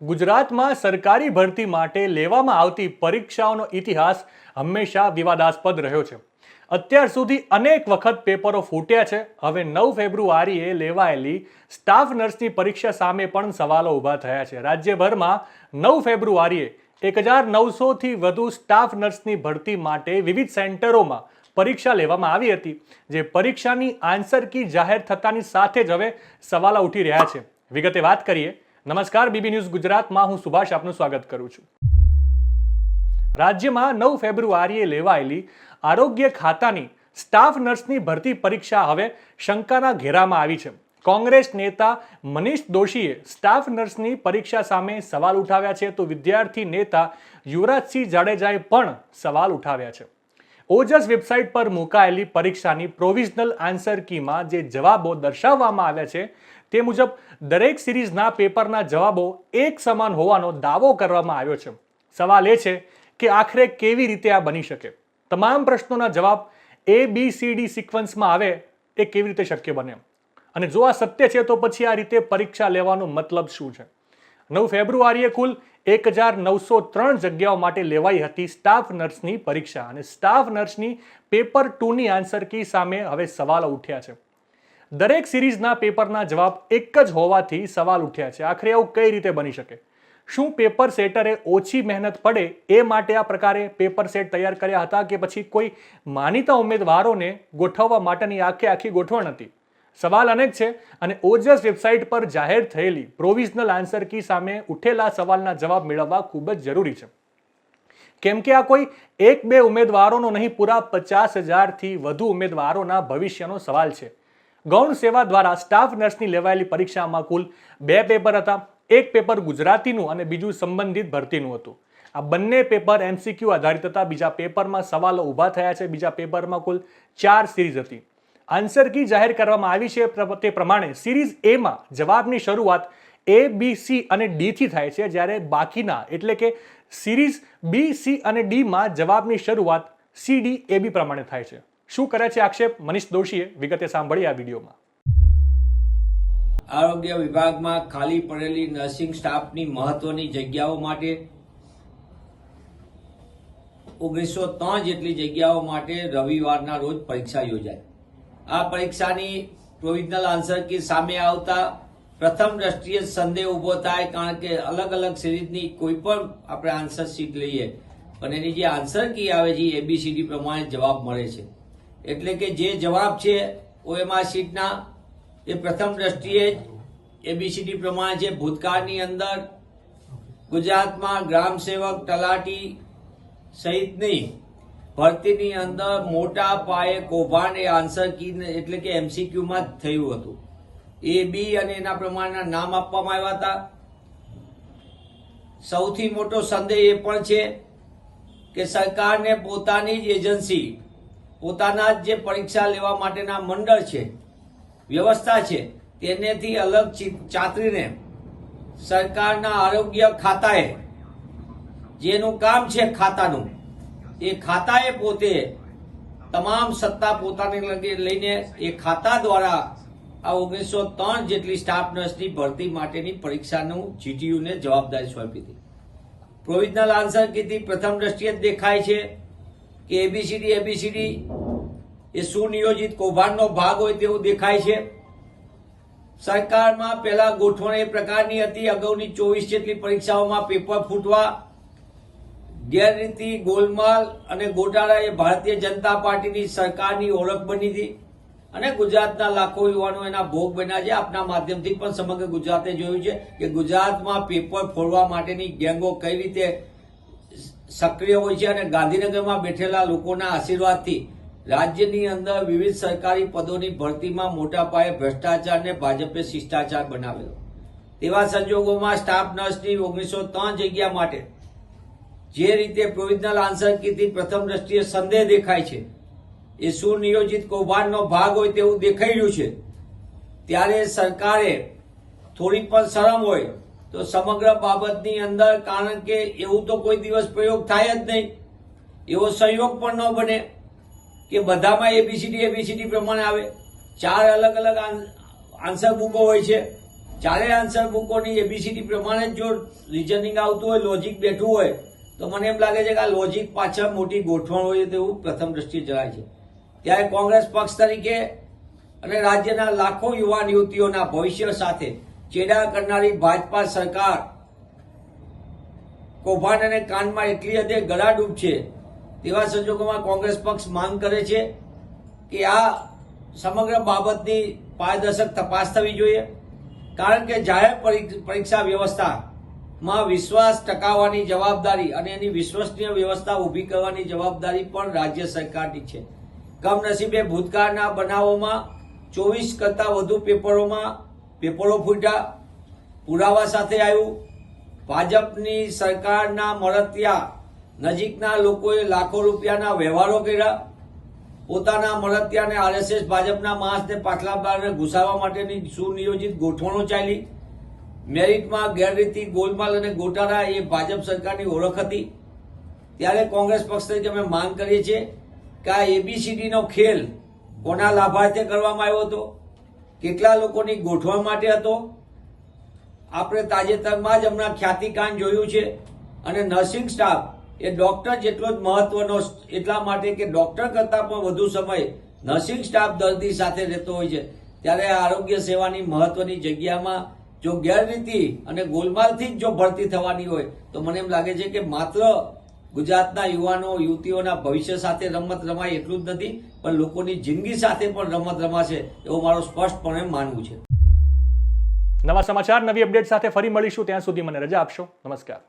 ગુજરાતમાં સરકારી ભરતી માટે લેવામાં આવતી પરીક્ષાઓનો ઇતિહાસ હંમેશા વિવાદાસ્પદ રહ્યો છે. અત્યાર સુધી અનેક વખત પેપરો ફૂટ્યા છે. હવે નવ ફેબ્રુઆરીએ લેવાયેલી સ્ટાફ નર્સની પરીક્ષા સામે પણ સવાલો ઊભા થયા છે. રાજ્યભરમાં નવ ફેબ્રુઆરીએ એક હજાર નવસોથી વધુ સ્ટાફ નર્સની ભરતી માટે વિવિધ સેન્ટરોમાં પરીક્ષા લેવામાં આવી હતી, જે પરીક્ષાની આન્સર કી જાહેર થતાની સાથે જ હવે સવાલો ઉઠી રહ્યા છે. વિગતે વાત કરીએ નમસ્કાર, બીબી ન્યૂઝ ગુજરાતમાં હું સુભાષ આપનું સ્વાગત કરું છું. રાજ્યમાં નવ ફેબ્રુઆરીએ લેવાયેલી આરોગ્ય ખાતાની સ્ટાફ નર્સની ભરતી પરીક્ષા હવે શંકાના ઘેરામાં આવી છે. કોંગ્રેસ નેતા મનીષ દોશીએ સ્ટાફ નર્સની પરીક્ષા સામે સવાલ ઉઠાવ્યા છે તો વિદ્યાર્થી નેતા યુવરાજસિંહ જાડેજાએ પણ સવાલ ઉઠાવ્યા છે. ઓજસ વેબસાઇટ પર મુકાયેલી પરીક્ષાની પ્રોવિઝનલ આન્સર કીમાં જે જવાબો દર્શાવવામાં આવ્યા છે તે મુજબ, દરેક સિરીઝના પેપરના જવાબો એક સમાન હોવાનો દાવો કરવામાં આવ્યો છે. સવાલ એ છે કે આખરે કેવી રીતે આ બની શકે? તમામ પ્રશ્નોના જવાબ એ બી સી ડી સિક્વન્સમાં આવે એ કેવી રીતે શક્ય બને? અને જો આ સત્ય છે, તો પછી આ રીતે પરીક્ષા લેવાનો મતલબ શું છે? નવ ફેબ્રુઆરીએ કુલ એક હજાર નવસો ત્રણ જગ્યાઓ માટે લેવાઈ હતી સ્ટાફ નર્સની પરીક્ષા. અને સ્ટાફ નર્સની પેપર ટુની આન્સર કી સામે હવે સવાલો ઉઠ્યા છે. દરેક સિરીઝના પેપરના જવાબ એક જ હોવાથી સવાલ ઉઠ્યા છે. આખરે એવું કઈ રીતે બની શકે? શું પેપર સેટરે ઓછી મહેનત પડે એ માટે આ પ્રકારે પેપર સેટ તૈયાર કર્યા હતા કે પછી કોઈ માનીતા ઉમેદવારોને ગોઠવવા માટેની આખે આખી ગોઠવણ હતી? સવાલ અનેક છે અને ઓજસ વેબસાઇટ પર જાહેર થયેલી પ્રોવિઝનલ આન્સર કી સામે ઉઠેલા સવાલના જવાબ મેળવવા ખૂબ જ જરૂરી છે. કેમ કે આ કોઈ એક બે ઉમેદવારોનો નહીં, પૂરા પચાસ હજારથી વધુ ઉમેદવારોના ભવિષ્યનો સવાલ છે. ગૌણ સેવા દ્વારા સ્ટાફ નર્સની લેવાયેલી પરીક્ષામાં કુલ બે પેપર હતા. એક પેપર ગુજરાતીનું અને બીજું સંબંધિત ભરતીનું હતું. આ બંને પેપર એમસીક્યુ આધારિત હતા. બીજા પેપરમાં સવાલો ઊભા થયા છે. બીજા પેપરમાં કુલ ચાર સિરીઝ હતી. આન્સર કી જાહેર કરવામાં આવી છે તે પ્રમાણે સિરીઝ એમાં જવાબની શરૂઆત એ બી સી અને ડી થી થાય છે. જ્યારે બાકીના, એટલે કે સિરીઝ બી સી અને ડીમાં જવાબની શરૂઆત સી ડી એ બી પ્રમાણે થાય છે. શું કરે છે આક્ષેપ? મનીષ દોશીએ વિગતે સાંભળી આ વિડીયોમાં. આરોગ્ય વિભાગમાં ખાલી પડેલી નર્સિંગ સ્ટાફની મહત્વની જગ્યાઓ માટે ઓગણીસો ત્રણ જેટલી જગ્યાઓ માટે રવિવારના રોજ પરીક્ષા યોજાય. આ પરીક્ષાની પ્રોવિઝનલ આન્સર કી સામે આવતા પ્રથમ દ્રષ્ટિએ સંદેહ ઊભો થાય કારણ કે અલગ અલગ સિરીઝની કોઈ પણ આપણે આન્સર શીટ લઈએ. પણ એની જે આન્સર કી આવે છે એબીસીડી પ્રમાણે જવાબ મળે છે. એટલે કે જે જવાબ છે ઓએમઆર શીટના, એ પ્રથમ દ્રષ્ટિએ એબીસીડી પ્રમાણે છે. ભૂતકાળની અંદર ગુજરાતમાં ગ્રામ સેવક તલાટી સહિતની ભરતીની અંદર મોટા પાયે કૌભાંડ એ આન્સર કી એટલે કે એમસીક્યુમાં જ થયું હતું. એ બી અને એના પ્રમાણના નામ આપવામાં આવ્યા હતા. સૌથી મોટો સંદેહ એ પણ છે કે સરકારને પોતાની જ એજન્સી પોતાના જે પરીક્ષા લેવા માટેના મંડળ છે, વ્યવસ્થા છે, તેનેથી અલગ ચાતરીને સરકારના આરોગ્ય ખાતાએ જેનું કામ છે ખાતાનું, એ ખાતાએ પોતે તમામ સત્તા પોતાને લઈને એ ખાતા દ્વારા આ ઓગણીસો ત્રણ જેટલી સ્ટાફ નર્સની ભરતી માટેની પરીક્ષાનું જીટીયુને જવાબદારી સોંપી હતી. પ્રોવિઝનલ આન્સર કીધી, પ્રથમ દ્રષ્ટિએ જ દેખાય છે કે એબીસીડી એબીસીડી એ સુનિયોજિત કૌભાંડનો ભાગ હોય તેવું દેખાય છે. સરકારમાં પહેલા ગોઠવણ એ પ્રકારની હતી. અગાઉની ચોવીસ જેટલી પરીક્ષાઓમાં પેપર ફૂટવા, ગેરરીતિ, ગોલમાલ અને ગોટાળા એ ભારતીય જનતા પાર્ટીની સરકારની ઓળખ બની હતી અને ગુજરાતના લાખો યુવાનો એના ભોગ બન્યા છે. આપના માધ્યમથી પણ સમગ્ર ગુજરાતે જોયું છે કે ગુજરાતમાં પેપર ફોડવા માટેની ગેંગો કઈ રીતે સક્રિય હોય છે અને ગાંધીનગરમાં બેઠેલા લોકોના આશીર્વાદથી રાજ્યની અંદર વિવિધ સરકારી પદોની ભરતીમાં મોટા પાયે ભ્રષ્ટાચારને ભાજપે શિષ્ટાચાર બનાવેલો. તેવા સંજોગોમાં સ્ટાફ નર્સની ઓગણીસો ત્રણ જગ્યા માટે જે રીતે પ્રોવિઝનલ આન્સર કીધી, પ્રથમ દ્રષ્ટિએ સંદેહ દેખાય છે. એ સુનિયોજિત કૌભાંડનો ભાગ હોય તેવું દેખાઈ રહ્યું છે. ત્યારે સરકારે થોડી પણ શરમ હોય તો સમગ્ર બાબતની અંદર કારણ કે એવું તો કોઈ દિવસ પ્રયોગ થાય જ નહીં. એવો સંયોગ પણ ન બને કે બધામાં એબીસીડી એબીસીડી પ્રમાણે આવે. ચાર અલગ અલગ આન્સર બુકો હોય છે. ચારે આન્સર બુકોની એબીસીડી પ્રમાણે જ રિઝનિંગ આવતું હોય, લોજિક બેઠું હોય, તો મને એમ લાગે છે કે આ લોજિક પાછળ મોટી ગોઠવણ હોય તેવું પ્રથમ દ્રષ્ટિએ જણાય છે. ત્યારે કોંગ્રેસ પક્ષ તરીકે અને રાજ્યના લાખો યુવાન યુવતીઓના ભવિષ્ય સાથે ચેડા કરનારી ભાજપા સરકાર કૌભાંડ અને કાનમાં એટલી હદે ગળાડૂબ છે, તેવા સંજોગોમાં કોંગ્રેસ પક્ષ માંગ કરે છે કે આ સમગ્ર બાબતની પારદર્શક તપાસ થવી જોઈએ. કારણ કે જાહેર પરી- પરીક્ષા વ્યવસ્થામાં વિશ્વાસ ટકાવવાની જવાબદારી અને એની વિશ્વસનીય વ્યવસ્થા ઊભી કરવાની જવાબદારી પણ રાજ્ય સરકારની છે. કમનસીબે ભૂતકાળના બનાવોમાં ચોવીસ કરતાં વધુ પેપરોમાં પેપરો ફૂટ્યા, પુરાવા સાથે આવ્યું. ભાજપની સરકારના મળતિયા નજીકના લોકોએ લાખો રૂપિયાના વ્યવહારો કર્યા. પોતાના મળતિયાને આરએસએસ ભાજપના માણસને પાછલા બારને ઘુસાવવા માટેની સુનિયોજિત ગોઠવણો ચાલી. મેરિટમાં ગેરરીતિ, ગોલમાલ અને ગોટાળા એ ભાજપ સરકારની ઓળખ હતી. ત્યારે કોંગ્રેસ પક્ષ તરીકે અમે માંગ કરીએ છીએ કે આ એબીસીડીનો ખેલ કોના લાભાર્થે કરવામાં આવ્યો હતો? કેટલા લોકોની ગોઠવણ માટે હતો? આપણે તાજેતરમાં જ હમણાં ખ્યાતિકાંડ જોયું છે અને નર્સિંગ સ્ટાફ એ ડોક્ટર જેટલો જ મહત્વનો એટલા માટે કે ડોક્ટર કરતાં પણ વધુ સમય નર્સિંગ સ્ટાફ દર્દી સાથે રહેતો હોય છે. ત્યારે આરોગ્ય સેવાની મહત્વની જગ્યામાં જો ગેરરીતિ અને ગોલમાલથી જ જો ભરતી થવાની હોય, તો મને એમ લાગે છે કે માત્ર ગુજરાતના યુવાનો, યુવતીઓના ભવિષ્ય સાથે રમત રમાય એટલું જ નથી, પણ લોકોની જિંદગી સાથે પણ રમત રમાશે એવું મારું સ્પષ્ટપણે માનવું છે. નવા સમાચાર, નવી અપડેટ સાથે ફરી મળીશું. ત્યાં સુધી મને રજા આપશો. નમસ્કાર.